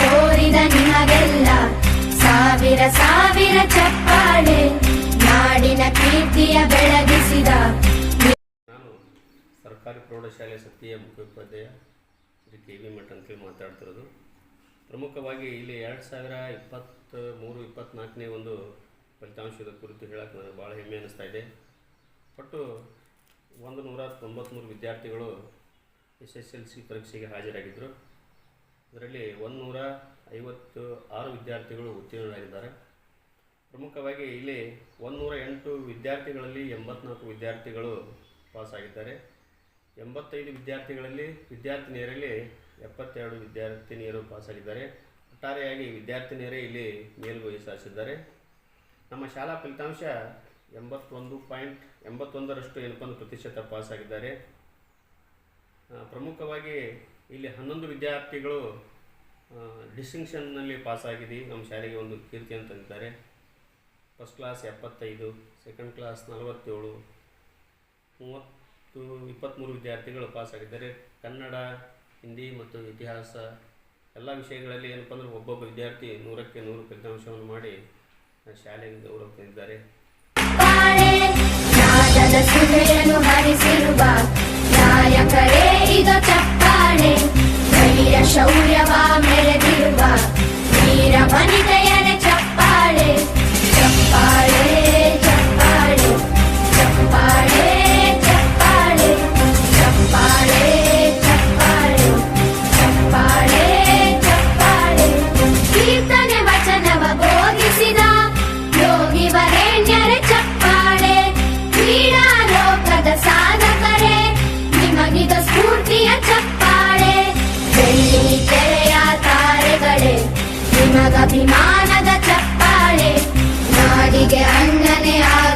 ತೋರಿದ ನಿಮಗೆಲ್ಲ ಸಾವಿರ ಸಾವಿರ ಚಪ್ಪಾಳೆ ನಾಡಿನ ಕೀರ್ತಿಯ ಬೆಳಗಿಸಿದ. ನಾನು ಸರ್ಕಾರಿ ಪ್ರೌಢಶಾಲೆ ಸತ್ಯ ಮುಖ್ಯೋಪಾಧ್ಯಾಯ. ಶ್ರೀ ಕೆ ವಿ ಮಠ ಅಂತೇಳಿ ಮಾತಾಡ್ತಿರೋದು. ಪ್ರಮುಖವಾಗಿ ಇಲ್ಲಿ ಎರಡು ಸಾವಿರ ಇಪ್ಪತ್ತ್ ಮೂರು ಇಪ್ಪತ್ತ್ನಾಲ್ಕನೇ ಒಂದು ಫಲಿತಾಂಶದ ಕುರಿತು ಹೇಳಕ್ಕೆ ನನಗೆ ಭಾಳ ಹೆಮ್ಮೆ ಅನ್ನಿಸ್ತಾ ಇದೆ. ಒಟ್ಟು ಒಂದು ನೂರ ತೊಂಬತ್ತ್ಮೂರು ವಿದ್ಯಾರ್ಥಿಗಳು ಎಸ್ ಎಸ್ ಎಲ್ ಸಿ ಪರೀಕ್ಷೆಗೆ ಹಾಜರಾಗಿದ್ದರು ಇದರಲ್ಲಿ ಒಂದು ನೂರ ಐವತ್ತು ಆರು ವಿದ್ಯಾರ್ಥಿಗಳು ಉತ್ತೀರ್ಣರಾಗಿದ್ದಾರೆ. ಪ್ರಮುಖವಾಗಿ ಇಲ್ಲಿ ಒಂದು ನೂರ ಎಂಟು ವಿದ್ಯಾರ್ಥಿಗಳಲ್ಲಿ ಎಂಬತ್ನಾಲ್ಕು ವಿದ್ಯಾರ್ಥಿಗಳು ಪಾಸಾಗಿದ್ದಾರೆ. ಎಂಬತ್ತೈದು ವಿದ್ಯಾರ್ಥಿಗಳಲ್ಲಿ ವಿದ್ಯಾರ್ಥಿನಿಯರಲ್ಲಿ ಎಪ್ಪತ್ತೆರಡು ವಿದ್ಯಾರ್ಥಿನಿಯರು ಪಾಸಾಗಿದ್ದಾರೆ. ಒಟ್ಟಾರೆಯಾಗಿ ವಿದ್ಯಾರ್ಥಿನಿಯರೇ ಇಲ್ಲಿ ಮೇಲುಗೈ ಸಾಧಿಸಿದ್ದಾರೆ ನಮ್ಮ ಶಾಲಾ ಫಲಿತಾಂಶ ಎಂಬತ್ತೊಂದು ಪಾಯಿಂಟ್ ಎಂಬತ್ತೊಂದರಷ್ಟು ಏನಪ್ಪ ಒಂದು ಪ್ರತಿಶತ ಪಾಸಾಗಿದ್ದಾರೆ. ಪ್ರಮುಖವಾಗಿ ಇಲ್ಲಿ ಹನ್ನೊಂದು ವಿದ್ಯಾರ್ಥಿಗಳು ಡಿಸ್ಟಿಂಕ್ಷನ್ನಲ್ಲಿ ಪಾಸಾಗಿದೆ ನಮ್ಮ ಶಾಲೆಗೆ ಒಂದು ಕೀರ್ತಿ ಅಂತಂದಿದ್ದಾರೆ ಫಸ್ಟ್ ಕ್ಲಾಸ್ ಎಪ್ಪತ್ತೈದು, ಸೆಕೆಂಡ್ ಕ್ಲಾಸ್ ನಲವತ್ತೇಳು, ಮೂವತ್ತು ಇಪ್ಪತ್ತ್ಮೂರು ವಿದ್ಯಾರ್ಥಿಗಳು ಪಾಸಾಗಿದ್ದಾರೆ ಕನ್ನಡ, ಹಿಂದಿ ಮತ್ತು ಇತಿಹಾಸ ಎಲ್ಲ ವಿಷಯಗಳಲ್ಲಿ ಏನಪ್ಪ ಅಂದರೆ ಒಬ್ಬೊಬ್ಬ ವಿದ್ಯಾರ್ಥಿ ನೂರಕ್ಕೆ ನೂರು ಫಲಿತಾಂಶವನ್ನು ಮಾಡಿ ಶಾಲೆಗೆ ಗೌರವ ತಂದಿದ್ದಾರೆ ಅಭಿಮಾನದ ಚಪ್ಪಾಳೆ. ನಾಡಿಗೆ ಅಣ್ಣನೇ ಆಗ